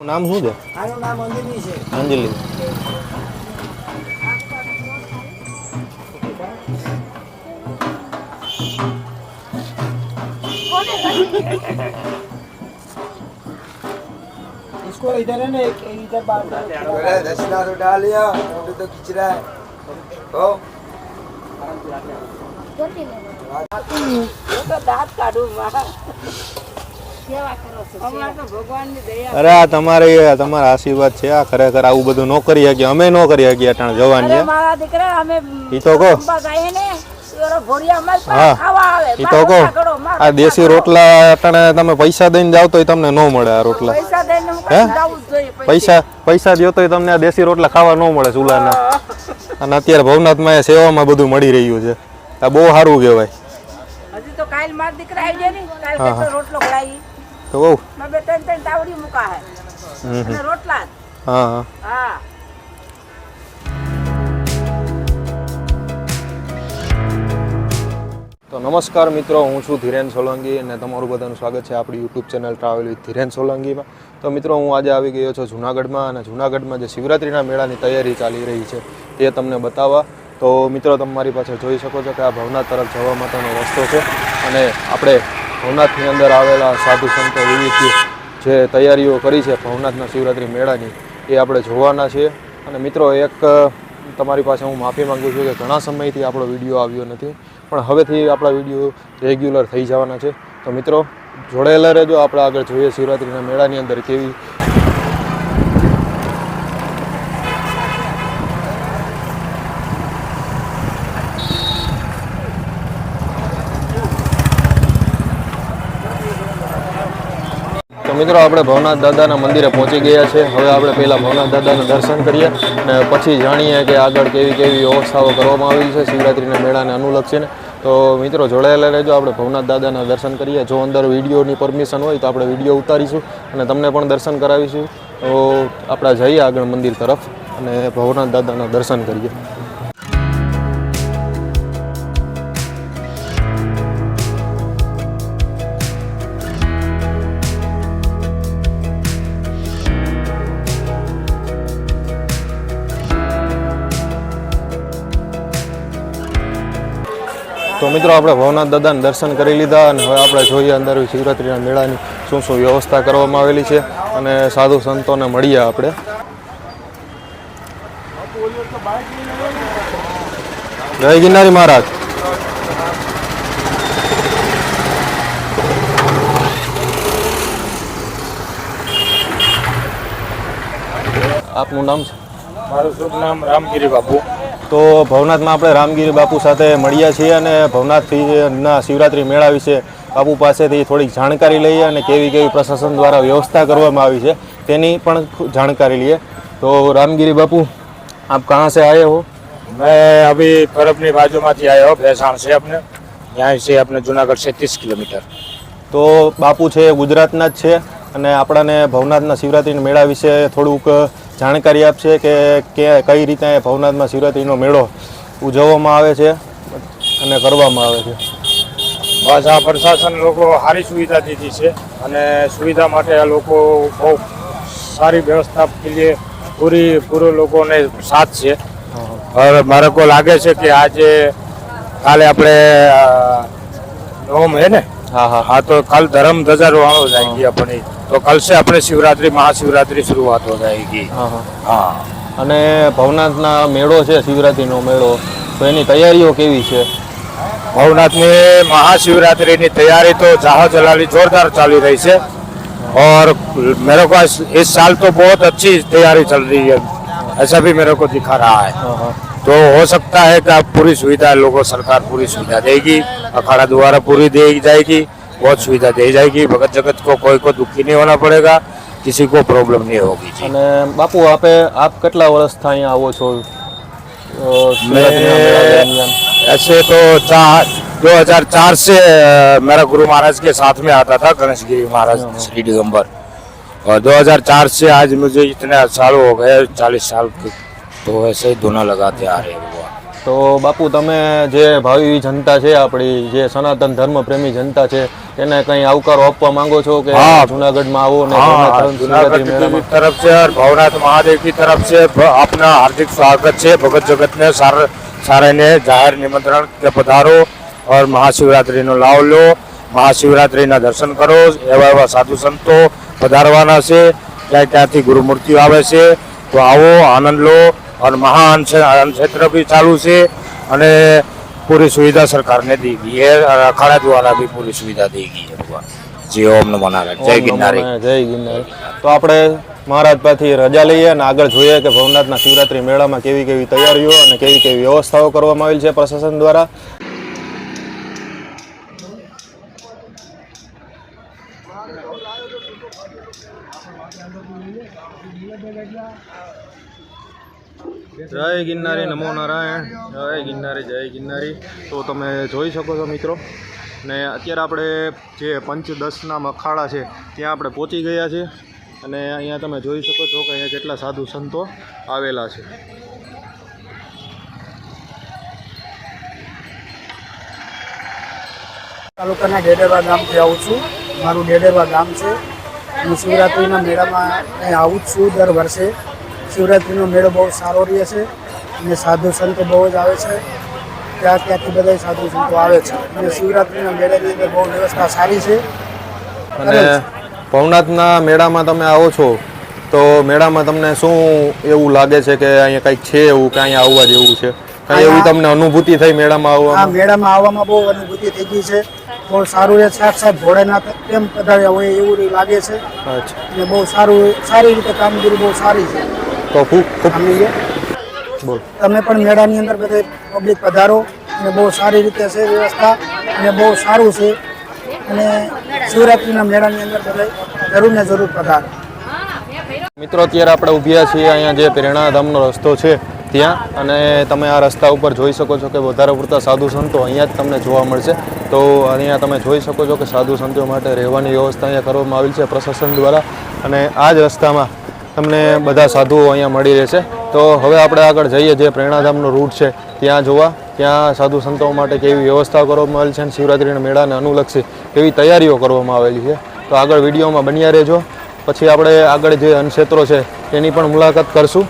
નામ શું છે આનું નામ અંજની છે અંજલિ इसको इधर है ना एक इधर बाहर बोले दक्षिणा तो डाल लिया फोटो तो खींच रहा है हो તો દાંત અરે આ તમારે તમારા આશીર્વાદ છે. આ ખરેખર આવું બધું ન કરી શકીએ. અમે ન કરી શકીએ અટાણ જવાની મારા દીકરા અમે ઈ તો કહો. હા. ઈ તો કહો. આ દેશી રોટલા અટાણે તમે પૈસા દઈને જાવ તો તમને ન મળે આ રોટલા. પૈસા હે? કાંઈ જાવું જ જોઈએ પૈસા. પૈસા દ્યો તો તમને આ દેશી રોટલા ખાવા ન મળે ચૂલાના. અને અત્યારે ભવનાથમાં એ સેવામાં બધું મળી રહ્યું છે. આ બહુ સારું કહેવાય. હજી તો કાલ માર દીકરા આવી જાય ને કાલ હા, રોટલો ખવડાવી તો બહુ. મેં બે ત્રણ ત્રણ તાવડી મૂકા હે. અને રોટલા હા હા. હા. તો નમસ્કાર મિત્રો હું છું ધીરેન સોલંકી અને તમારું બધાનું સ્વાગત છે આપણી YouTube channel travel with Dhiren સોલંકીમાં. તો મિત્રો હું આજે આવી ગયો છું જુનાગઢમાં અને જુનાગઢમાં જે શિવરાત્રિના મેળાની તૈયારી ચાલી રહી છે તે તમને બતાવવા. તો મિત્રો તમારી પાસે જોઈ શકો છો કે આ ભવનાથ તરફ જવા માટેનો રસ્તો છે અને આપણે ભવનાથની અંદર આવેલા સાધુ સંતો વિવિધ જે તૈયારીઓ કરી છે ભવનાથના શિવરાત્રિ મેળાની, એ આપણે જોવાના છીએ અને મિત્રો, એક, તમારી પાસે હું માફી માંગુ છું કે ઘણા સમયથી આપણો વીડિયો આવ્યો નથી, પણ હવેથી આપણા વીડિયો રેગ્યુલર થઈ જવાના છે. તો મિત્રો, જોડાયેલા રહેજો. આપણે આગળ જોઈએ શિવરાત્રિના મેળાની અંદર કેવી મિત્રો, આપણે ભવનાથ દાદાના મંદિરે પહોંચી ગયા છે. હવે આપણે પહેલાં ભવનાથ દાદાના દર્શન કરીએ અને પછી જાણીએ કે આગળ કેવી કેવી વ્યવસ્થાઓ કરવામાં આવી છે શિવરાત્રિના મેળાને અનુલક્ષીને. તો મિત્રો, જોડાયેલા રહેજો. આપણે ભવનાથ દાદાના દર્શન કરીએ. જો અંદર વિડીયોની પરમિશન હોય તો આપણે વીડિયો ઉતારીશું અને તમને પણ દર્શન કરાવીશું. તો આપણે જઈએ આગળ મંદિર તરફ અને ભવનાથ દાદાના દર્શન કરીએ. તો મિત્રો આપણે ભવનાથ દાદાને દર્શન કરી લીધા અને હવે આપણે જોઈએ અંદર શિવરાત્રિના મેળાની શું શું વ્યવસ્થા કરવામાં આવેલી છે અને સાધુ સંતોને મળીએ આપણે. જય ગિરનારી મહારાજ. આપનું નામ છે? મારું શુભ નામ રામગીરી બાપુ. તો ભવનાથમાં આપણે રામગીરી બાપુ સાથે મળ્યા છીએ અને ભવનાથથીના શિવરાત્રી મેળા વિશે બાપુ પાસેથી થોડીક જાણકારી લઈએ અને કેવી કેવી પ્રશાસન દ્વારા વ્યવસ્થા કરવામાં આવી છે તેની પણ જાણકારી લઈએ. તો રામગીરી બાપુ આપ કહાં સે આયે હો? મેં અભી પરબની બાજુમાંથી આવ્યો ભેસાણ છે આપણે ત્યાં છે આપણે જુનાગઢ છે ત્રીસ કિલોમીટર. તો બાપુ છે ગુજરાતના જ છે અને આપણાને ભવનાથના શિવરાત્રિના મેળા વિશે થોડુંક જાણકારી આપશે કે કઈ રીતે ભવનાથમાં શિવરાત્રિનો મેળો ઉજવવામાં આવે છે અને કરવામાં આવે છે. બસ આ પ્રશાસન લોકો સારી સુવિધા દીધી છે અને સુવિધા માટે આ લોકો બહુ સારી વ્યવસ્થા કે લીએ પૂરી પૂરો લોકોને સાથ છે. और મારે કો લાગે છે કે આજે કાલે આપણે નોમ હે ને? ने હા હા हाँ तो कल धर्म ध्वजा रोहण हो जाएगी अपनी तो कल से अपने शिवरात्रि महाशिवरात्रि शुरुआत हो जाएगी હા હા हाँ અને ભવનાથના મેળો છે શિવરાત્રિનો મેળો તો એની તૈયારીઓ કેવી છે भवनाथ में महाशिवरात्रि की तैयारी तो जहाज जलाली जोरदार चाली रही है और मेरे को इस, इस साल तो बहुत अच्छी तैयारी चल रही है ऐसा भी मेरे को दिखा रहा है હા હા तो हो सकता है कि आप पूरी सुविधा लोगों सरकार पूरी सुविधा देगी अखाड़ा द्वारा पूरी दी जाएगी बहुत सुविधा दी जाएगी भगत जगत को कोई को दुखी नहीं होना पड़ेगा किसी को प्रॉब्लम नहीं होगी जी અને બાપુ આપે આપ કેટલા વર્ષથી અહીંયા આવો છો અ, શિવરાત્રિના મેળા દરમિયાન ऐसे तो चार 2004 से अ, मेरा गुरु महाराज के साथ में आता था गणेश गिरी महाराज श्री दिगंबर और 2004 से आज मुझे इतने साल हो गए 40 साल के તો ऐसे ही धुना लगाते आ તો બાપુ તમે જે ભાવિ જનતા છે આપણી જે સનાતન ધર્મ પ્રેમી જનતા છે એને કઈ આવકારો આપવા માંગો છો કે જુનાગઢમાં આવો ને તરફ છે ભવનાથ મહાદેવની તરફ છે આપના હાર્દિક સ્વાગત છે ભગત જગત ને સારાને જાહેર નિમંત્રણ કે પધારો ઓર મહાશિવરાત્રિનો લાવ લો મહાશિવરાત્રિના દર્શન કરો એવા એવા સાધુ સંતો પધારવાના છે ક્યાં ક્યાંથી ગુરુમૂર્તિઓ આવે છે તો આવો આનંદ લો और महान ક્ષેત્ર भी ચાલુ છે અને पूरी सुविधा सरकार ने दी गई है और अखाड़ा द्वारा भी पूरी सुविधा दी गई है भगवान जी ओम नमो नारायण जय ઓમ નમો गिरनारी નારાયણ, જય ગિરનારી તો આપણે મહારાજ પાસેથી રજા લઈએ અને આગળ જોઈએ કે ભવનાથના શિવરાત્રી મેળામાં કેવી કેવી તૈયારીઓ અને કેવી કેવી વ્યવસ્થાઓ કરવામાં આવેલ છે પ્રશાસન દ્વારા જય ગિરનારી, નમો નારાયણ. જય ગિરનારી જય ગિરનારી. તો તમે જોઈ શકો છો મિત્રો. ને અત્યારે આપણે જે પંચદશના મખાડા છે, ત્યાં આપણે પહોંચી ગયા છે અને અહીંયા તમે જોઈ શકો છો કે અહીંયા કેટલા સાધુ સંતો આવેલા છે. તાલુકાના ડેડેવા ગામથી આવું છું. મારું ડેડેવા ગામ છે. હું શિવરાત્રિના મેળામાં આવું જ છું દર વર્ષે. શિવરાત્રિનો મેળો બહુ સારો રહે છે અને સાધુ સંતો બહુ જ આવે છે. ત્યાં ત્યાંથી બધા સાધુ સંતો આવે છે. અને શિવરાત્રિના મેળાની અંદર બહુ વ્યવસ્થા સારી છે. અને ભવનાથના મેળામાં તમે આવો છો તો મેળામાં તમને શું એવું લાગે છે કે અહીંયા કંઈક છે એવું કે અહીંયા આવવા જેવું છે? કઈ એવી તમને અનુભૂતિ થઈ મેળામાં આ મેળામાં આવવામાં બહુ અનુભૂતિ થઈ ગઈ છે. બહુ સારું છે. સાક્ષાત ભોળેનાથ કેમ પધાર્યા હોય એવું લાગે છે. અને બહુ સારું સારી રીતે કામગીરી બહુ સારી છે. તો ખૂબ ખૂબ બોલ. તમે પણ મેળાની અંદર બધે પબ્લિક પધારો અને બહુ સારી રીતે છે વ્યવસ્થા અને બહુ સારું છે. અને શિવરાત્રિના મેળાની અંદર બધે જરૂર ને જરૂર પધારો. મિત્રો અત્યારે આપણે ઊભ્યા છીએ અહીંયા જે પ્રેરણાધામનો રસ્તો છે ત્યાં. અને તમે આ રસ્તા ઉપર જોઈ શકો છો કે વધારે પૂરતા સાધુ સંતો અહીંયા જ તમને જોવા મળશે. તો અહીંયા તમે જોઈ શકો છો કે સાધુ સંતો માટે રહેવાની વ્યવસ્થા અહીંયા કરવામાં આવી છે પ્રશાસન દ્વારા. અને આ જ રસ્તામાં તમને બધા સાધુઓ અહીંયા મળી રહેશે. તો હવે આપણે આગળ જઈએ જે પ્રેરણાધામનો રૂટ છે. ત્યાં જોવા, ત્યાં સાધુ સંતો માટે કેવી વ્યવસ્થા કરવામાં આવેલી છે અને શિવરાત્રિના મેળાને અનુલક્ષી કેવી તૈયારીઓ કરવામાં આવેલી છે. તો આગળ વિડીયોમાં બન્યા રહેજો. પછી આપણે આગળ જે અનક્ષેત્રો છે, તેની પણ મુલાકાત કરશું.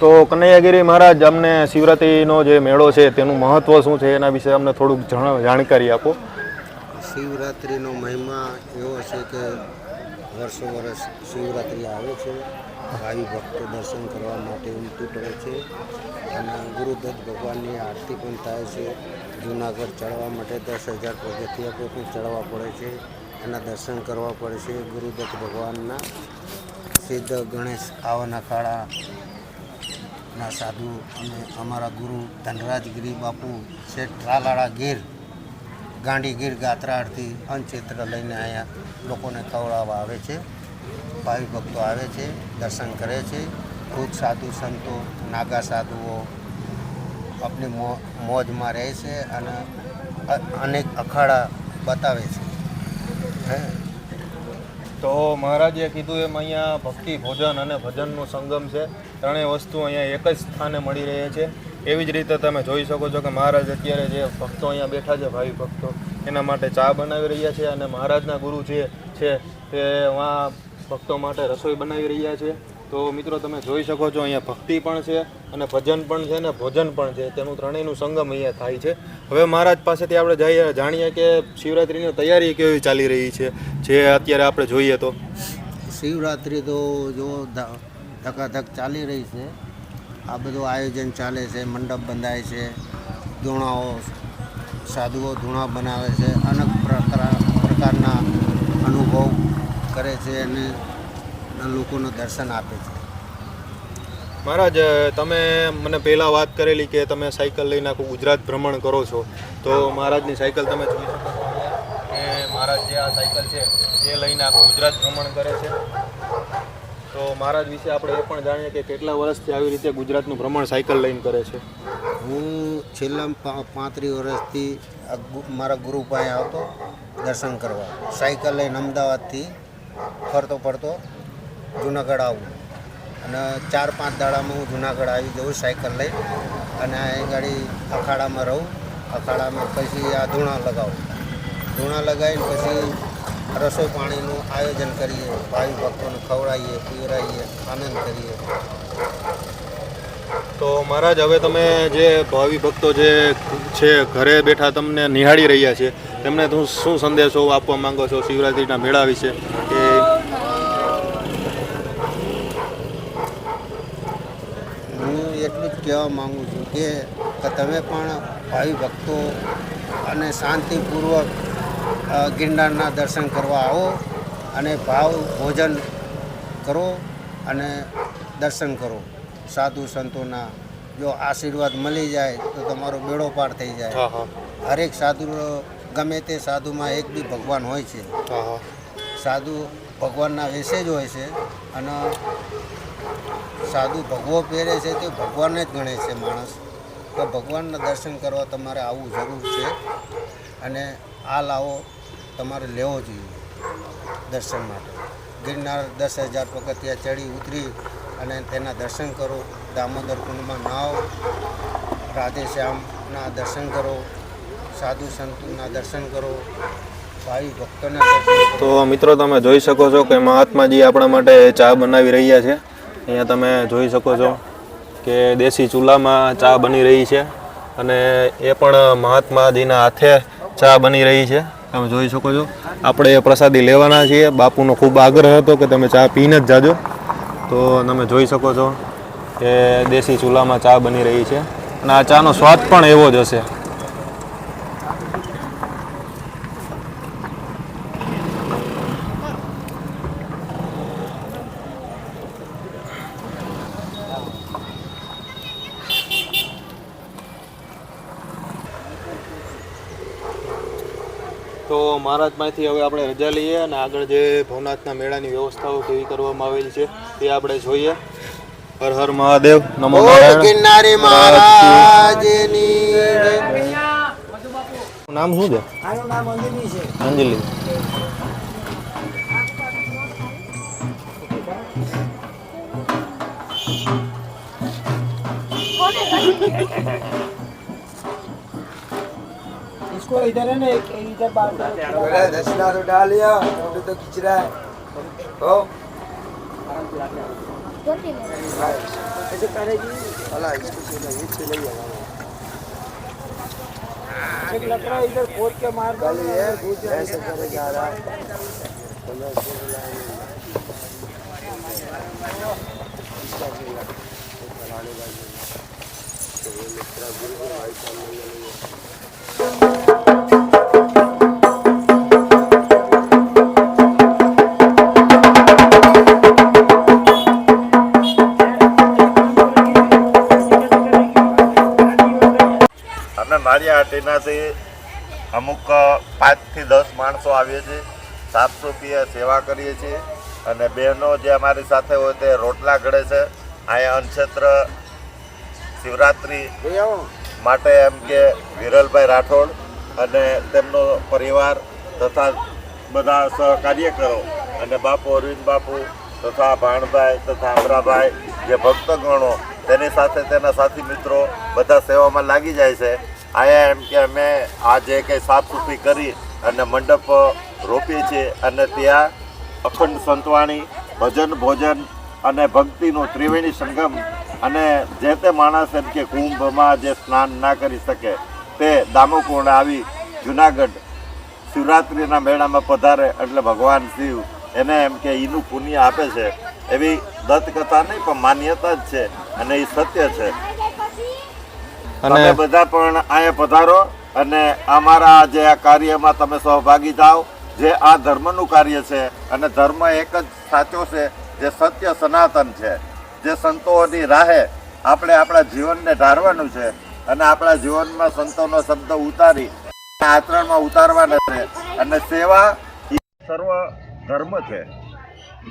તો કનૈયાગીરી મહારાજ, અમને શિવરાત્રિનો જે મેળો છે તેનું મહત્વ શું છે એના વિશે અમને થોડુંક જાણકારી આપો. શિવરાત્રિનો મહિમા એવો છે કે વર્ષો વર્ષ શિવરાત્રિ આવે છે, ભાવિ ભક્તો દર્શન કરવા માટે ઉમટી પડે છે અને ગુરુદત્ત ભગવાનની આરતી પણ થાય છે. જૂનાગઢ ચડવા માટે દસ હજાર પગથિયા પણ ચડવા પડે છે, એના દર્શન કરવા પડે છે. ગુરુદત્ત ભગવાનના સિદ્ધ ગણેશ આવાન અખાડા ના સાધુ અને અમારા ગુરુ ધનરાજગીરી બાપુ, શેઠ ટ્રાલાળા ગીર, ગાંડી ગીર ગાત્રાળથી અન્નક્ષેત્ર લઈને અહીંયા લોકોને ખવડાવવા આવે છે. ભાવિ ભક્તો આવે છે, દર્શન કરે છે. ખુદ સાધુ, સંતો, નાગા સાધુઓ આપણી મોજમાં રહે છે અને અનેક અખાડા બતાવે છે. હે? તો મહારાજે કીધું એમ અહીંયા ભક્તિ, ભોજન અને ભજનનું સંગમ છે. ત્રણેય વસ્તુ અહીંયા એક જ સ્થાને મળી રહે છે. એવી જ રીતે તમે જોઈ શકો છો કે મહારાજ અત્યારે જે ભક્તો અહીંયા બેઠા છે, ભાવિ ભક્તો, એના માટે ચા બનાવી રહ્યા છે અને મહારાજના ગુરુ જે છે તે વहाँ ભક્તો માટે રસોઈ બનાવી રહ્યા છે. તો મિત્રો તમે જોઈ શકો છો, અહીંયા ભક્તિ પણ છે અને ભજન પણ છે અને ભોજન પણ છે. તેનું ત્રણેયનું સંગમ અહીંયા થાય છે. હવે મહારાજ પાસેથી આપણે જઈએ, જાણીએ કે શિવરાત્રિની તૈયારી કેવી ચાલી રહી છે, જે અત્યારે આપણે જોઈએ તો. શિવરાત્રિ તો જો ધકાધક ચાલી રહી છે. આ બધું આયોજન ચાલે છે, મંડપ બંધાય છે, ધૂણાઓ, સાધુઓ ધૂણા બનાવે છે, અનેક પ્રકારના અનુભવ કરે છે અને લોકોને દર્શન આપે છે. મહારાજ તમે મને પહેલાં વાત કરેલી કે તમે સાયકલ લઈને આખું ગુજરાત ભ્રમણ કરો છો. તો મહારાજની સાયકલ તમે જોઈ શકો કે મહારાજ જે આ સાયકલ છે એ લઈને આખું ગુજરાત ભ્રમણ કરે છે. તો મહારાજ વિશે આપણે એ પણ જાણીએ કે કેટલા વર્ષથી આવી રીતે ગુજરાતનું ભ્રમણ સાયકલ લઈને કરે છે. હું છેલ્લા પાંત્રીસ વર્ષથી મારા ગુરુ પાસે આવતો દર્શન કરવા. સાયકલ લઈને અમદાવાદથી ફરતો ફરતો જુનાગઢ આવું. અને ચાર પાંચ દાડામાં હું જુનાગઢ આવી જઉં સાયકલ લઈ. અને અહીં ગાડી અખાડામાં રહું. અખાડામાં પછી આ ધૂણા લગાવું. ધૂણા લગાવીને પછી રસોઈ પાણીનું આયોજન કરીએ ભાઈ ભક્તોને ખવડાવીએ, પીવડાવીએ, આનંદ કરીએ. તો મહારાજ, હવે તમે જે ભાવિ ભક્તો જે છે, ઘરે બેઠા તમને નિહાળી રહ્યા છે તેમને તું શું સંદેશો આપવા માંગો છો શિવરાત્રિના મેળા વિશે? કે હું એટલું જ કહેવા માગું છું કે તમે પણ ભાવિ ભક્તો અને શાંતિપૂર્વક ગિરનારના દર્શન કરવા આવો અને ભાવ ભોજન કરો અને દર્શન કરો. સાધુ સંતોના જો આશીર્વાદ મળી જાય તો તમારો બેડો પાર થઈ જાય. હરેક સાધુ ગમે તે સાધુમાં એક બી ભગવાન હોય છે. સાધુ ભગવાનના વેશે જ હોય છે અને સાધુ ભગવો પહેરે છે તે ભગવાનને જ ગણે છે માણસ. તો ભગવાનના દર્શન કરવા તમારે આવવું જરૂર છે અને આ લાવો તમારે લેવો જોઈએ દર્શન માટે. ગિરનાર દસ હજાર પગથિયા ચડી ઉતરી અને તેના દર્શન કરો. દામોદર કુંડમાં નાવ રાધેશ્યામના દર્શન કરો. સાધુ સંતોના દર્શન કરો. ભાઈ ભક્તોના દર્શન તો મિત્રો તમે જોઈ શકો છો કે મહાત્માજી આપણા માટે ચા બનાવી રહ્યા છે. અહીંયા તમે જોઈ શકો છો કે દેશી ચૂલામાં ચા બની રહી છે અને એ પણ મહાત્માજીના હાથે ચા બની રહી છે. તમે જોઈ શકો છો. આપણે એ પ્રસાદી લેવાના છીએ. બાપુનો ખૂબ આગ્રહ હતો કે તમે ચા પીને જ જાજો. તો તમે જોઈ શકો છો કે દેશી ચૂલામાં ચા બની રહી છે. અને આ ચાનો સ્વાદ પણ એવો જ હશે. તો મહારાજ પાસેથી હવે આપણે રજા લઈએ અને આગળ જે ભવનાથના મેળાની વ્યવસ્થાઓ કેવી કરવામાં આવેલી છે તે આપણે જોઈએ. હર હર મહાદેવ. નમો ગિરનારી મહારાજની નામ શું છે? આનું નામ અંજની છે. અંજલિ. इसको इधर है ना एक इधर बाहर करो। बोला दक्षिणा तो डाल लिया फ़ोटो तो खींच रहा है। हो। ऐसे करेगी अला इसको छेला ये छेला ही लगा इधर खोद के मार कल ये ऐसे करे जा रहा है। હાટીનાથી અમુક પાંચથી દસ માણસો આવીએ છીએ સાફ સફાઈ સેવા કરીએ છીએ અને બહેનો જે અમારી સાથે હોય તે રોટલા ઘડે છે. અહીંયા અનક્ષેત્ર શિવરાત્રિ માટે એમ કે વિરલભાઈ રાઠોડ અને તેમનો પરિવાર તથા બધા સહકાર્યકરો અને બાપુ અરવિંદ બાપુ તથા ભાણભાઈ તથા અમરાભાઈ જે ભક્તગણો તેની સાથે તેના સાથી મિત્રો બધા સેવામાં લાગી જાય છે. આયા એમ કે અમે આ જે કંઈ સાફ સફાઈ કરી અને મંડપ રોપીએ છીએ અને ત્યાં અખંડ સંતવાણી, ભજન ભોજન અને ભક્તિનું ત્રિવેણી સંગમ અને જે તે માણસ એમ કે કુંભમાં જે સ્નાન ના કરી શકે તે દામોકુંડ આવી જુનાગઢ શિવરાત્રિના મેળામાં પધારે એટલે ભગવાન શિવ એને એમ કે એનું પુણ્ય આપે છે. એવી દત્તકથા નહીં, પણ માન્યતા જ છે અને એ સત્ય છે. અને બધા પણ અહીંયા પધારો અને અમારા જે આ કાર્યમાં તમે સહભાગી થાઓ જે આ ધર્મનું કાર્ય છે અને ધર્મ એક જ સાચો છે જે સત્ય સનાતન છે જે સંતોની રાહે આપણે આપણા જીવનને ધારવાનું છે અને આપણા જીવનમાં સંતોનો શબ્દ ઉતારી આચરણમાં ઉતારવાના છે અને સેવા સર્વ ધર્મ છે.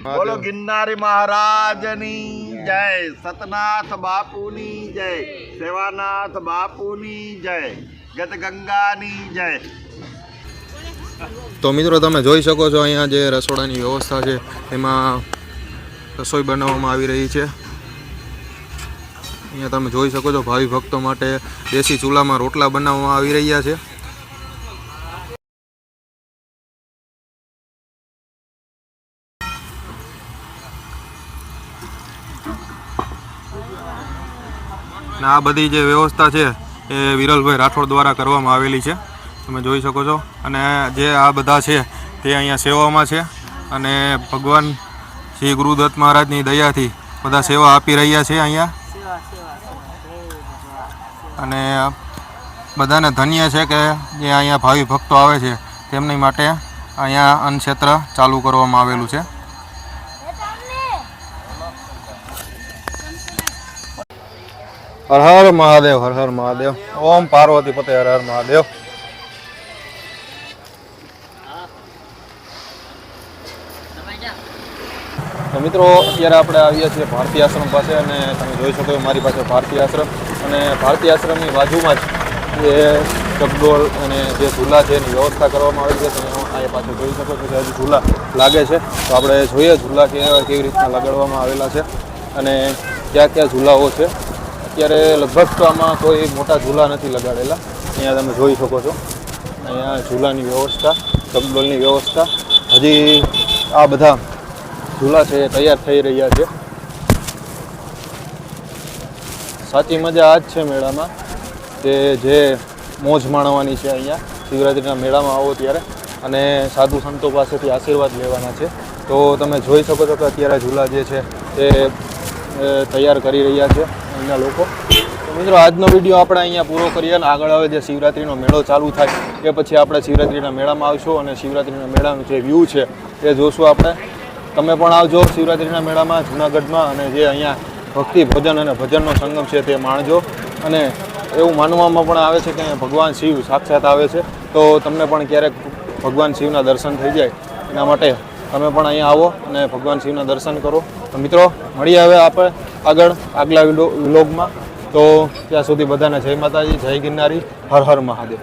બોલો ગિરનારી મહારાજની. જય સતનાથ બાપુની જય, સેવાનાથ બાપુની જય ગત ગંગાની જય. તો મિત્રો તમે જોઈ શકો છો અહીંયા જે રસોડાની વ્યવસ્થા છે, એમાં રસોઈ બનાવવામાં આવી રહી છે. અહીંયા તમે જોઈ શકો છો, ભાવિ ભક્તો માટે દેશી ચૂલામાં રોટલા બનાવવામાં આવી રહ્યા છે. ને આ બધી જે વ્યવસ્થા છે એ વિરલભાઈ રાઠોડ દ્વારા કરવામાં આવેલી છે. તમે જોઈ શકો છો. અને જે આ બધા છે તે અહીંયા સેવામાં છે. અને ભગવાન શ્રી ગુરુદત્ત મહારાજની દયાથી બધા સેવા આપી રહ્યા છે અહીંયા. અને બધાને ધન્ય છે કે જે અહીંયા ભાવિ ભક્તો આવે છે, તેમની માટે અહીંયા અન્નક્ષેત્ર ચાલુ કરવામાં આવેલું છે. હર હર મહાદેવ, હર હર મહાદેવ. ઓમ પાર્વતી પતે, હર હર મહાદેવ. મિત્રો, અત્યારે આપણે આવીએ છીએ ભારતીય આશ્રમ પાસે અને તમે જોઈ શકો મારી પાસે ભારતીય આશ્રમ. અને ભારતીય આશ્રમની બાજુમાં જ જે ચકડોળ અને જે ઝૂલા છે એની વ્યવસ્થા કરવામાં આવી છે. તમે અહીંયા પાછળ જોઈ શકો છો કે હજી ઝૂલા લાગે છે. તો આપણે જોઈએ ઝૂલા કેવી રીતના લગાડવામાં આવેલા છે અને ક્યાં ક્યાં ઝૂલાઓ છે. અત્યારે લગભગ તો આમાં કોઈ મોટા ઝૂલા નથી લગાડેલા. અહીંયા તમે જોઈ શકો છો. અહીંયા ઝૂલાની વ્યવસ્થા ચકડોળની વ્યવસ્થા. હજી આ બધા ઝૂલા છે, તૈયાર થઈ રહ્યા છે. સાચી મજા આ જ છે મેળામાં કે જે મોજ માણવાની છે અહીંયા. શિવરાત્રિના મેળામાં આવો ત્યારે અને સાધુ સંતો પાસેથી આશીર્વાદ લેવાના છે. તો તમે જોઈ શકો છો કે અત્યારે ઝૂલા જે છે તે તૈયાર કરી રહ્યા છે. અહીંના લોકો. તો મિત્રો, આજનો વીડિયો આપણે અહીંયા પૂરો કરીએ અને આગળ હવે જે શિવરાત્રિનો મેળો ચાલુ થાય, એ પછી આપણે શિવરાત્રિના મેળામાં આવશું અને શિવરાત્રિના મેળાનું જે વ્યૂ છે, એ જોશું આપણે. તમે પણ આવજો શિવરાત્રિના મેળામાં, જુનાગઢમાં અને જે અહીંયા ભક્તિ ભોજન અને ભજનનો સંગમ છે તે માણજો. અને એવું માનવામાં પણ આવે છે કે અહીંયા ભગવાન શિવ સાક્ષાત આવે છે. તો તમને પણ ક્યારેક ભગવાન શિવના દર્શન થઈ જાય, એના માટે તમે પણ અહીંયા આવો અને ભગવાન શિવના દર્શન કરો. તો મિત્રો, મળીએ હવે આપણે આગળ આગલા વિલોગમાં. તો ત્યાં સુધી બધાને જય માતાજી, જય ગિરનારી, હર હર મહાદેવ.